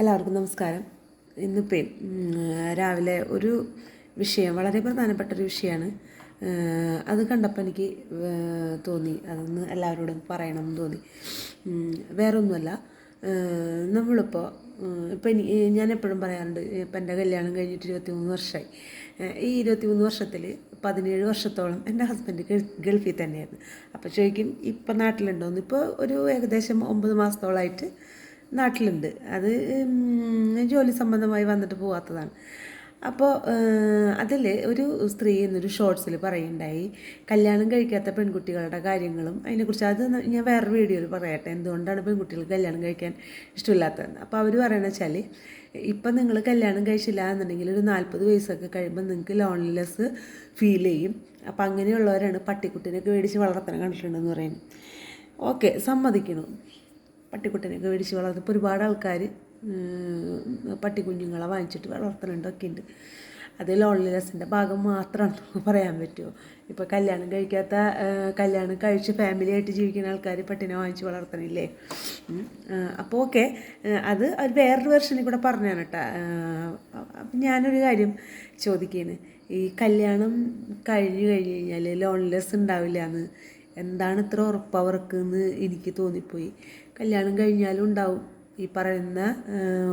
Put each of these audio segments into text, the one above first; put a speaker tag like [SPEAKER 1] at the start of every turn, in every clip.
[SPEAKER 1] എല്ലാവർക്കും നമസ്കാരം. ഇന്നിപ്പോൾ രാവിലെ ഒരു വിഷയം വളരെ പ്രധാനപ്പെട്ട ഒരു വിഷയമാണ് അത് കണ്ടപ്പോൾ എനിക്ക് തോന്നി. അതൊന്ന് എല്ലാവരോടും പറയണം എന്ന് തോന്നി. വേറൊന്നുമല്ല. നമ്മളിപ്പോൾ ഇപ്പം ഞാൻ എപ്പോഴും പറയാറുണ്ട് ഇപ്പം എന്റെ കല്യാണം കഴിഞ്ഞിട്ട് ഇരുപത്തി മൂന്ന് വർഷമായി ഈ ഇരുപത്തി മൂന്ന് വർഷത്തിൽ പതിനേഴ് വർഷത്തോളം എന്റെ ഹസ്ബൻഡ് ഗൾഫിൽ തന്നെയായിരുന്നു. അപ്പോൾ ചോദിക്കും ഇപ്പം നാട്ടിലുണ്ടോയെന്ന് ഇപ്പോൾ ഒരു ഏകദേശം ഒമ്പത് മാസത്തോളമായിട്ട് നാട്ടിലുണ്ട്. അത് ജോലി സംബന്ധമായി വന്നിട്ട് പോവാത്തതാണ്. അപ്പോൾ അതിൽ ഒരു സ്ത്രീ എന്നൊരു ഷോർട്സിൽ പറയുണ്ടായി കല്യാണം കഴിക്കാത്ത പെൺകുട്ടികളുടെ കാര്യങ്ങളും അതിനെക്കുറിച്ച് അത് ഞാൻ വേറെ വീഡിയോയിൽ പറയട്ടെ എന്തുകൊണ്ടാണ് പെൺകുട്ടികൾ കല്യാണം കഴിക്കാൻ ഇഷ്ടമില്ലാത്തതെന്ന്? അപ്പോൾ അവർ പറയണ വെച്ചാൽ ഇപ്പം നിങ്ങൾ കല്യാണം കഴിച്ചില്ല എന്നുണ്ടെങ്കിൽ ഒരു നാൽപ്പത് വയസ്സൊക്കെ കഴിയുമ്പോൾ നിങ്ങൾക്ക് ലോൺലെസ് ഫീൽ ചെയ്യും. അപ്പം അങ്ങനെയുള്ളവരാണ് പട്ടിക്കുട്ടീനൊക്കെ മേടിച്ച് വളർത്തണം കണ്ടിട്ടുണ്ടെന്ന് പറയുന്നത്. ഓക്കെ സമ്മതിക്കണം. പട്ടിക്കുട്ടനെയൊക്കെ മേടിച്ച് വളർത്തും. ഇപ്പോൾ ഒരുപാട് ആൾക്കാർ പട്ടിക്കുഞ്ഞുങ്ങളെ വാങ്ങിച്ചിട്ട് വളർത്തുന്നുണ്ടൊക്കെ ഉണ്ട് അത് ലോൺലിനെസ്സിന്റെ ഭാഗം മാത്രമാണ് പറയാൻ പറ്റുമോ ഇപ്പോൾ കല്യാണം കഴിക്കാത്ത കല്യാണം കഴിച്ച് ഫാമിലിയായിട്ട് ജീവിക്കുന്ന ആൾക്കാർ പട്ടിനെ വാങ്ങിച്ച് വളർത്തണില്ലേ? അപ്പോൾ ഓക്കെ. അത് ഒരു വേറൊരു വെർഷനിൽ കൂടെ പറഞ്ഞാണ് കേട്ടോ. ഞാനൊരു കാര്യം ചോദിക്കുകയാണ് ഈ കല്യാണം കഴിഞ്ഞ് കഴിഞ്ഞ് കഴിഞ്ഞാൽ ലോൺലെസ് ഉണ്ടാവില്ല എന്ന് എന്താണ് ഇത്ര ഉറപ്പ് അവർക്ക് എന്ന് എനിക്ക് തോന്നിപ്പോയി. കല്യാണം കഴിഞ്ഞാലും ഉണ്ടാവും. ഈ പറയുന്ന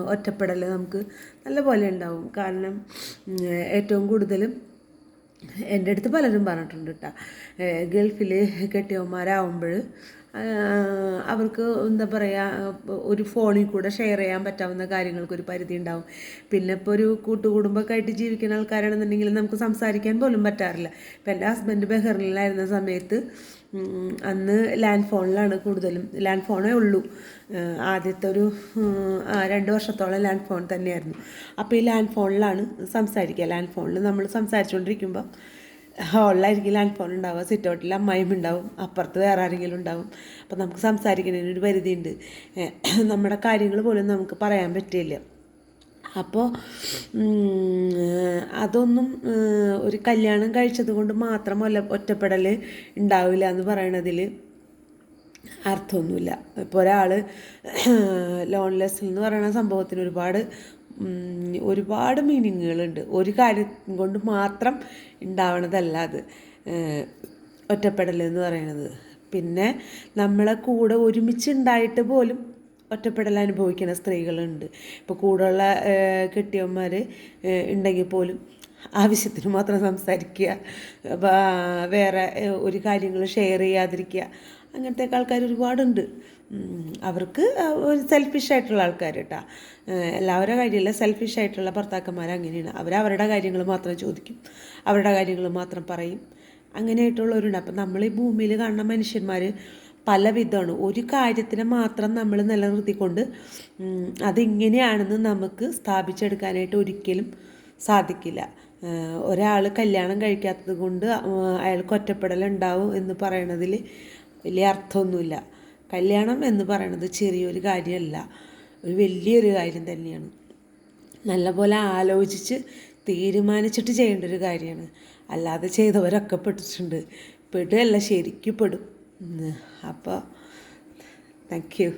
[SPEAKER 1] ഒറ്റപ്പെടൽ നമുക്ക് നല്ലപോലെ ഉണ്ടാവും. കാരണം ഏറ്റവും കൂടുതലും എന്റെ അടുത്ത് പലരും പറഞ്ഞിട്ടുണ്ട് കേട്ടോ ഗൾഫിൽ കെട്ടിയവന്മാരാവുമ്പോൾ അവർക്ക് എന്താ പറയുക ഒരു ഫോണിൽ കൂടെ ഷെയർ ചെയ്യാൻ പറ്റാവുന്ന കാര്യങ്ങൾക്ക് ഒരു പരിധി ഉണ്ടാവും. പിന്നെ ഇപ്പോൾ ഒരു കൂട്ടുകുടുംബമൊക്കെ ആയിട്ട് ജീവിക്കുന്ന ആൾക്കാരാണെന്നുണ്ടെങ്കിൽ നമുക്ക് സംസാരിക്കാൻ പോലും പറ്റാറില്ല. ഇപ്പം എന്റെ ഹസ്ബൻഡ് ബഹ്റിനിലായിരുന്ന സമയത്ത് അന്ന് ലാൻഡ് ഫോണിലാണ് കൂടുതലും. ലാൻഡ് ഫോണേ ഉള്ളൂ. ആദ്യത്തെ ഒരു രണ്ട് വർഷത്തോളം ലാൻഡ് ഫോൺ തന്നെയായിരുന്നു. അപ്പോൾ ഈ ലാൻഡ് ഫോണിലാണ് സംസാരിക്കുക. ലാൻഡ് ഫോണിൽ നമ്മൾ സംസാരിച്ചുകൊണ്ടിരിക്കുമ്പോൾ ഹോളിലായിരിക്കും ലാൻഡ് ഫോൺ ഉണ്ടാവുക. സിറ്റ് ഔട്ടിൽ അമ്മായും ഉണ്ടാവും. അപ്പുറത്ത് വേറെ ആരെങ്കിലും ഉണ്ടാവും. അപ്പം നമുക്ക് സംസാരിക്കുന്നതിന് ഒരു പരിധിയുണ്ട്. നമ്മുടെ കാര്യങ്ങൾ പോലും നമുക്ക് പറയാൻ പറ്റില്ല. അപ്പോൾ അതൊന്നും ഒരു കല്യാണം കഴിച്ചത് കൊണ്ട് മാത്രമല്ല ഒറ്റപ്പെടൽ ഉണ്ടാവില്ല എന്ന് പറയണതിൽ അർത്ഥമൊന്നുമില്ല. ഇപ്പോൾ ഒരാൾ ലോൺലെസ് എന്ന് പറയുന്ന സംഭവത്തിന് ഒരുപാട് ഒരുപാട് മീനിങ്ങുകളുണ്ട്. ഒരു കാര്യം കൊണ്ട് മാത്രം ഉണ്ടാവണതല്ല അത്. ഒറ്റപ്പെടൽ എന്ന് പറയുന്നത് പിന്നെ നമ്മളെ കൂടെ ഒരുമിച്ച് ഉണ്ടായിട്ട് പോലും ഒറ്റപ്പെടൽ അനുഭവിക്കുന്ന സ്ത്രീകളുണ്ട്. ഇപ്പോൾ കൂടെയുള്ള കെട്ടിയന്മാർ ഉണ്ടെങ്കിൽ പോലും ആവശ്യത്തിന് മാത്രം സംസാരിക്കുക വേറെ ഒരു കാര്യങ്ങൾ ഷെയർ ചെയ്യാതിരിക്കുക. അങ്ങനത്തെ ആൾക്കാർ ഒരുപാടുണ്ട്. അവർക്ക് ഒരു സെൽഫിഷ് ആയിട്ടുള്ള ആൾക്കാർ കേട്ടോ എല്ലാവരുടെ കാര്യമില്ല സെൽഫിഷ് ആയിട്ടുള്ള ഭർത്താക്കന്മാർ അങ്ങനെയാണ്. അവർ അവരുടെ കാര്യങ്ങൾ മാത്രം ചോദിക്കും അവരുടെ കാര്യങ്ങൾ മാത്രം പറയും. അങ്ങനെയായിട്ടുള്ളവരുണ്ട്. അപ്പം നമ്മൾ ഈ ഭൂമിയിൽ കാണുന്ന മനുഷ്യന്മാർ പല വിധമാണ് ഒരു കാര്യത്തിനെ മാത്രം നമ്മൾ നിലനിർത്തിക്കൊണ്ട് അതിങ്ങനെയാണെന്ന് നമുക്ക് സ്ഥാപിച്ചെടുക്കാനായിട്ട് ഒരിക്കലും സാധിക്കില്ല. ഒരാൾ കല്യാണം കഴിക്കാത്തത് കൊണ്ട് അയാൾക്ക് ഒറ്റപ്പെടലുണ്ടാവും എന്ന് പറയണതിൽ വലിയ അർത്ഥമൊന്നുമില്ല. കല്യാണം എന്ന് പറയണത് ചെറിയൊരു കാര്യമല്ല. ഒരു വലിയൊരു കാര്യം തന്നെയാണ്. നല്ലപോലെ ആലോചിച്ച് തീരുമാനിച്ചിട്ട് ചെയ്യേണ്ട ഒരു കാര്യമാണ്. അല്ലാതെ ചെയ്തവരൊക്കെ പെട്ടിട്ടുണ്ട്. പെടുകയല്ല ശരിക്കും പെടും. അപ്പോൾ താങ്ക് യു